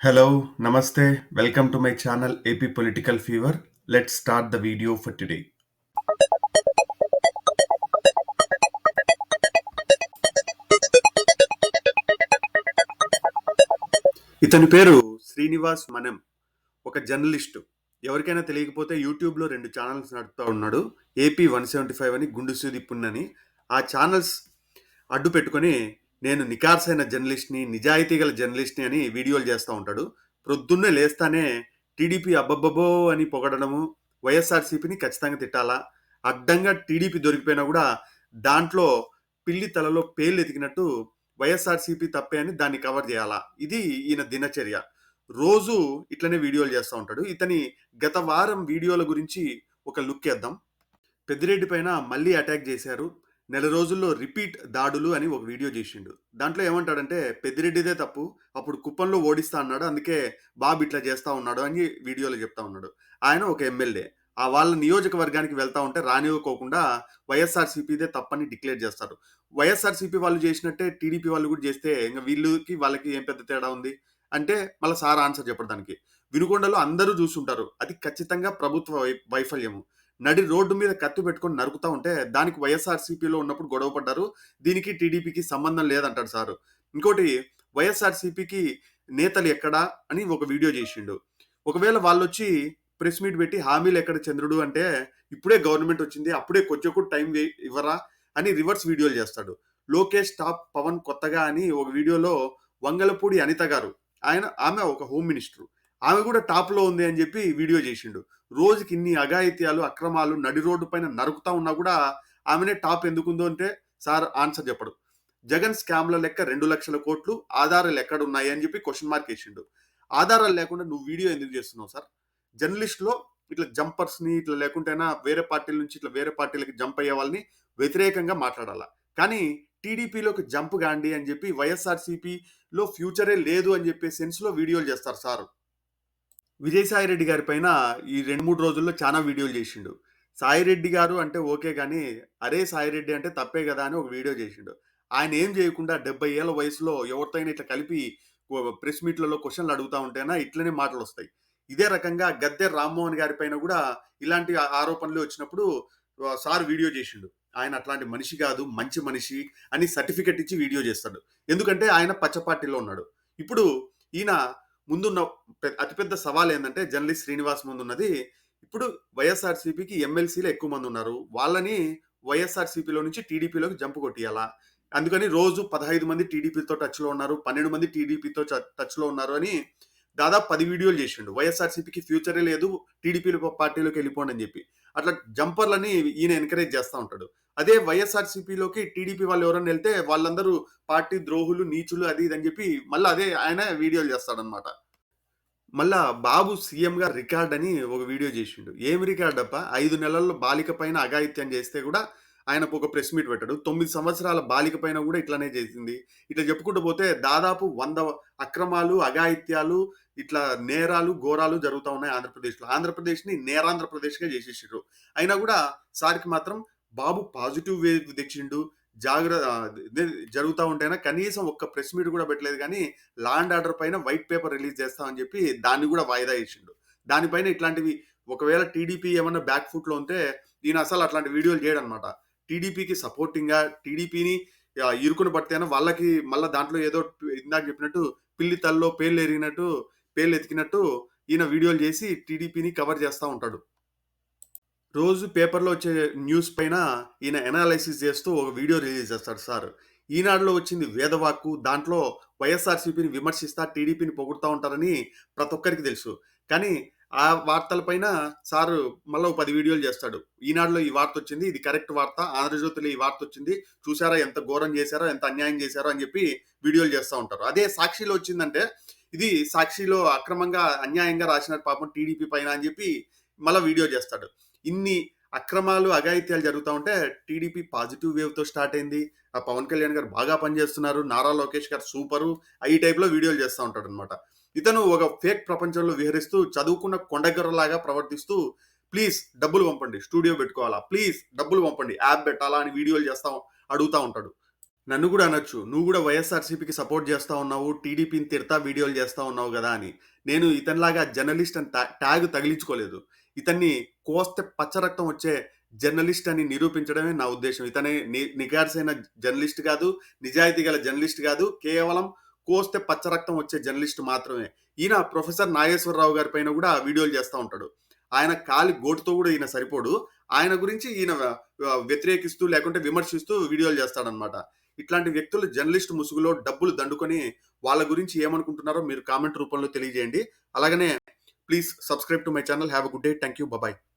Hello నమస్తే welcome to my channel AP political fever let start the video for today ఇతని పేరు శ్రీనివాస్ మనం ఒక జర్నలిస్టు ఎవరికైనా తెలియకపోతే యూట్యూబ్లో రెండు ఛానల్స్ నడుపుతూ ఉన్నాడు. ఏపీ వన్ సెవెంటీ ఫైవ్ అని గుండుసూది పున్నని ఆ ఛానల్స్ అడ్డు పెట్టుకొని నేను నికార్సైన జర్నలిస్ట్ని నిజాయితీ గల జర్నలిస్ట్ని అని వీడియోలు చేస్తూ ఉంటాడు. ప్రొద్దున్నే లేస్తానే టీడీపీ అబ్బబ్బబో అని పొగడము వైఎస్ఆర్సీపీని ఖచ్చితంగా తిట్టాలా? అడ్డంగా టీడీపీ దొరికిపోయినా కూడా దాంట్లో పిల్లి తలలో పేర్లు ఎతికినట్టు వైఎస్ఆర్సీపీ తప్పే అని దాన్ని కవర్ చేయాలా? ఇది ఈయన దినచర్య. రోజు ఇట్లనే వీడియోలు చేస్తూ ఉంటాడు. ఇతని గత వారం వీడియోల గురించి ఒక లుక్ వేద్దాం. పెద్దిరెడ్డి పైన మళ్ళీ అటాక్ చేశారు. నెల రోజుల్లో రిపీట్ దాడులు అని ఒక వీడియో చేసిండు. దాంట్లో ఏమంటాడంటే పెద్దిరెడ్డిదే తప్పు అప్పుడు కుప్పంలో ఓడిస్తా అన్నాడు అందుకే బాబు ఇట్లా చేస్తా ఉన్నాడు అని వీడియోలో చెప్తా ఉన్నాడు. ఆయన ఒక ఎమ్మెల్యే. ఆ వాళ్ళ నియోజకవర్గానికి వెళ్తా ఉంటే రానివ్వకోకుండా వైఎస్ఆర్సీపీదే తప్పని డిక్లేర్ చేస్తారు. వైఎస్ఆర్సీపీ వాళ్ళు చేసినట్టే టీడీపీ వాళ్ళు కూడా చేస్తే ఇంకా వీళ్ళకి వాళ్ళకి ఏం పెద్ద తేడా ఉంది? అంటే మళ్ళీ సార్ ఆన్సర్ చెప్పడానికి వినుకొండలో అందరూ చూస్తుంటారు అది ఖచ్చితంగా ప్రభుత్వ వై- వైఫల్యము. నడి రోడ్డు మీద కత్తి పెట్టుకొని నరుకుతా ఉంటే దానికి వైఎస్ఆర్సీపీలో ఉన్నప్పుడు గొడవ పడ్డారు. దీనికి టీడీపీకి సంబంధం లేదంటాడు సారు. ఇంకోటి వైఎస్ఆర్సీపీకి నేతలు ఎక్కడా అని ఒక వీడియో చేసిండు. ఒకవేళ వాళ్ళు వచ్చి ప్రెస్ మీట్ పెట్టి హామీలు ఎక్కడ చంద్రుడు అంటే ఇప్పుడే గవర్నమెంట్ వచ్చింది అప్పుడే కొంచెం కూడా టైం వే- ఇవ్వరా అని రివర్స్ వీడియోలు చేస్తాడు. లోకేష్ టాప్ పవన్ కొత్తగా అని ఒక వీడియోలో వంగలపూడి అనిత గారు. ఆయన ఆమె ఒక హోమ్ మినిస్టర్. ఆమె కూడా టాప్లో ఉంది అని చెప్పి వీడియో చేసిండు. రోజుకి ఇన్ని అఘాయిత్యాలు అక్రమాలు నడి రోడ్డు పైన నరుకుతా ఉన్నా కూడా ఆమెనే టాప్ ఎందుకుందో అంటే సార్ ఆన్సర్ చెప్పడు. జగన్ స్కామ్ల లెక్క రెండు లక్షల కోట్లు ఆధారాలు ఎక్కడ ఉన్నాయి అని చెప్పి క్వశ్చన్ మార్క్ వేసిండు. ఆధారాలు లేకుండా నువ్వు వీడియో ఎందుకు చేస్తున్నావు సార్? జర్నలిస్ట్లో ఇట్లా జంపర్స్ని ఇట్లా లేకుంటేనా వేరే పార్టీల నుంచి ఇట్లా వేరే పార్టీలకి జంప్ అయ్యే వాళ్ళని వ్యతిరేకంగా మాట్లాడాలా? కానీ టీడీపీలోకి జంప్ గాండి అని చెప్పి వైఎస్ఆర్సీపీలో ఫ్యూచరే లేదు అని చెప్పే సెన్స్లో వీడియోలు చేస్తారు సార్. విజయసాయిరెడ్డి గారి పైన ఈ రెండు మూడు రోజుల్లో చాలా వీడియోలు చేసిండు. సాయిరెడ్డి గారు అంటే ఓకే కానీ అరే సాయిరెడ్డి అంటే తప్పే కదా అని ఒక వీడియో చేసిండు. ఆయన ఏం చేయకుండా డెబ్బై ఏళ్ళ వయసులో ఎవరితో ఇట్లా కలిపి ప్రెస్ మీట్లలో క్వశ్చన్లు అడుగుతా ఉంటేనా ఇట్లనే మాటలు వస్తాయి. ఇదే రకంగా గద్దె రామ్మోహన్ గారి పైన కూడా ఇలాంటి ఆరోపణలు వచ్చినప్పుడు సార్ వీడియో చేసిండు. ఆయన అట్లాంటి మనిషి కాదు మంచి మనిషి అని సర్టిఫికెట్ ఇచ్చి వీడియో చేస్తాడు. ఎందుకంటే ఆయన పచ్చ పార్టీలో ఉన్నాడు. ఇప్పుడు ఈయన ముందున్న అతిపెద్ద సవాల్ ఏంటంటే జర్నలిస్ట్ శ్రీనివాస్ ముందున్నది. ఇప్పుడు వైఎస్ఆర్సీపీకి ఎమ్మెల్సీలు ఎక్కువ మంది ఉన్నారు వాళ్ళని వైఎస్ఆర్సీపీలో నుంచి టీడీపీలోకి జంపు కొట్టియాలా? అందుకని రోజు పదహైదు మంది టీడీపీతో టచ్లో ఉన్నారు పన్నెండు మంది టీడీపీతో టచ్లో ఉన్నారు అని దాదాపు పది వీడియోలు చేసిండు. వైఎస్ఆర్సీపీకి ఫ్యూచరే లేదు టీడీపీ పార్టీలోకి వెళ్ళిపోండి అని చెప్పి. అట్లా జంపర్లని ఈయన ఎంకరేజ్ చేస్తూ ఉంటాడు. అదే వైఎస్ఆర్సీపీలోకి టీడీపీ వాళ్ళు ఎవరైనా వెళ్తే వాళ్ళందరూ పార్టీ ద్రోహులు నీచులు అది ఇది అని చెప్పి మళ్ళీ అదే ఆయన వీడియోలు చేస్తాడనమాట మళ్ళా బాబు సీఎంగా రికార్డ్ అని ఒక వీడియో చేసిండు. ఏం రికార్డ్ అప్ప ఐదు నెలల్లో బాలిక పైన అఘాయిత్యం చేస్తే కూడా ఆయన ఒక ప్రెస్ మీట్ పెట్టాడు. తొమ్మిది సంవత్సరాల బాలిక పైన కూడా ఇట్లానే చేసింది. ఇట్లా చెప్పుకుంటూ పోతే దాదాపు వంద అక్రమాలు అఘాయిత్యాలు ఇట్లా నేరాలు ఘోరాలు జరుగుతూ ఉన్నాయి ఆంధ్రప్రదేశ్లో. ఆంధ్రప్రదేశ్ని నేరాంధ్రప్రదేశ్గా చేసేసారు అయినా కూడా సార్కి మాత్రం బాబు పాజిటివ్ వేవ్ తెచ్చిండు జాగ్రత్త జరుగుతూ ఉంటాయినా కనీసం ఒక్క ప్రెస్ మీట్ కూడా పెట్టలేదు కానీ లాండ్ ఆర్డర్ పైన వైట్ పేపర్ రిలీజ్ చేస్తామని చెప్పి దాన్ని కూడా వాయిదా ఇచ్చిండు దానిపైన ఇట్లాంటివి ఒకవేళ టీడీపీ ఏమన్నా బ్యాక్ ఫుట్లో ఉంటే ఈయన అసలు అట్లాంటి వీడియోలు చేయడం అనమాట టీడీపీకి సపోర్టింగ్గా టీడీపీని ఇరుకుని పడితేనే వాళ్ళకి మళ్ళీ దాంట్లో ఏదో ఇందాక చెప్పినట్టు పిల్లి తల్లో పేర్లు ఎరిగినట్టు పేర్లు ఎతికినట్టు ఈయన వీడియోలు చేసి టీడీపీని కవర్ చేస్తూ ఉంటాడు. రోజు పేపర్లో వచ్చే న్యూస్ పైన ఈయన ఎనాలైసిస్ చేస్తూ ఒక వీడియో రిలీజ్ చేస్తాడు సార్. ఈనాడులో వచ్చింది వేదవాక్కు దాంట్లో వైఎస్ఆర్సీపీని విమర్శిస్తా టీడీపీని పొగుడుతూ ఉంటారని ప్రతి ఒక్కరికి తెలుసు. కానీ ఆ వార్తలపైన సారు మళ్ళీ పది వీడియోలు చేస్తాడు. ఈనాడులో ఈ వార్త వచ్చింది ఇది కరెక్ట్ వార్త ఆంధ్రజ్యోతిలో ఈ వార్త వచ్చింది చూసారా ఎంత ఘోరం చేశారో ఎంత అన్యాయం చేశారో అని చెప్పి వీడియోలు చేస్తూ ఉంటారు. అదే సాక్షిలో వచ్చిందంటే ఇది సాక్షిలో అక్రమంగా అన్యాయంగా రాసిన పాపం టీడీపీ పైన అని చెప్పి మళ్ళీ వీడియో చేస్తాడు. ఇన్ని అక్రమాలు అఘాయిత్యాలు జరుగుతూ ఉంటే టీడీపీ పాజిటివ్ వేవ్తో స్టార్ట్ అయింది. ఆ పవన్ కళ్యాణ్ గారు బాగా పనిచేస్తున్నారు. నారా లోకేష్ గారు సూపరు. ఈ టైప్లో వీడియోలు చేస్తూ ఉంటాడు అనమాట ఇతను ఒక ఫేక్ ప్రపంచంలో విహరిస్తూ చదువుకున్న కొండగర్రలాగా ప్రవర్తిస్తూ ప్లీజ్ డబ్బులు పంపండి స్టూడియో పెట్టుకోవాలా? ప్లీజ్ డబ్బులు పంపండి యాప్ పెట్టాలా? అని వీడియోలు చేస్తా అడుగుతా ఉంటాడు. నన్ను కూడా అనొచ్చు. నువ్వు కూడా వైఎస్ఆర్సీపీకి సపోర్ట్ చేస్తూ ఉన్నావు. టీడీపీని తిడతా వీడియోలు చేస్తూ ఉన్నావు కదా అని. నేను ఇతనిలాగా జర్నలిస్ట్ అని ట్యాగ్ తగిలించుకోలేదు. ఇతన్ని కోస్తే పచ్చరక్తం వచ్చే జర్నలిస్ట్ అని నిరూపించడమే నా ఉద్దేశం. ఇతనే ని- నిగార్సైన జర్నలిస్ట్ కాదు నిజాయితీ గల జర్నలిస్ట్ కాదు కేవలం కోస్తే పచ్చరక్తం వచ్చే జర్నలిస్ట్ మాత్రమే. ఈయన ప్రొఫెసర్ నాగేశ్వరరావు గారి పైన కూడా వీడియోలు చేస్తూ ఉంటాడు. ఆయన కాలి గోటుతో కూడా ఈయన సరిపోడు. ఆయన గురించి ఈయన వ్యతిరేకిస్తూ లేకుంటే విమర్శిస్తూ వీడియోలు చేస్తాడనమాట ఇట్లాంటి వ్యక్తులు జర్నలిస్ట్ ముసుగులో డబ్బులు దండుకొని వాళ్ళ గురించి ఏమనుకుంటున్నారో మీరు కామెంట్ రూపంలో తెలియజేయండి. అలాగనే Please subscribe to my channel. Have a good day. Thank you. Bye bye.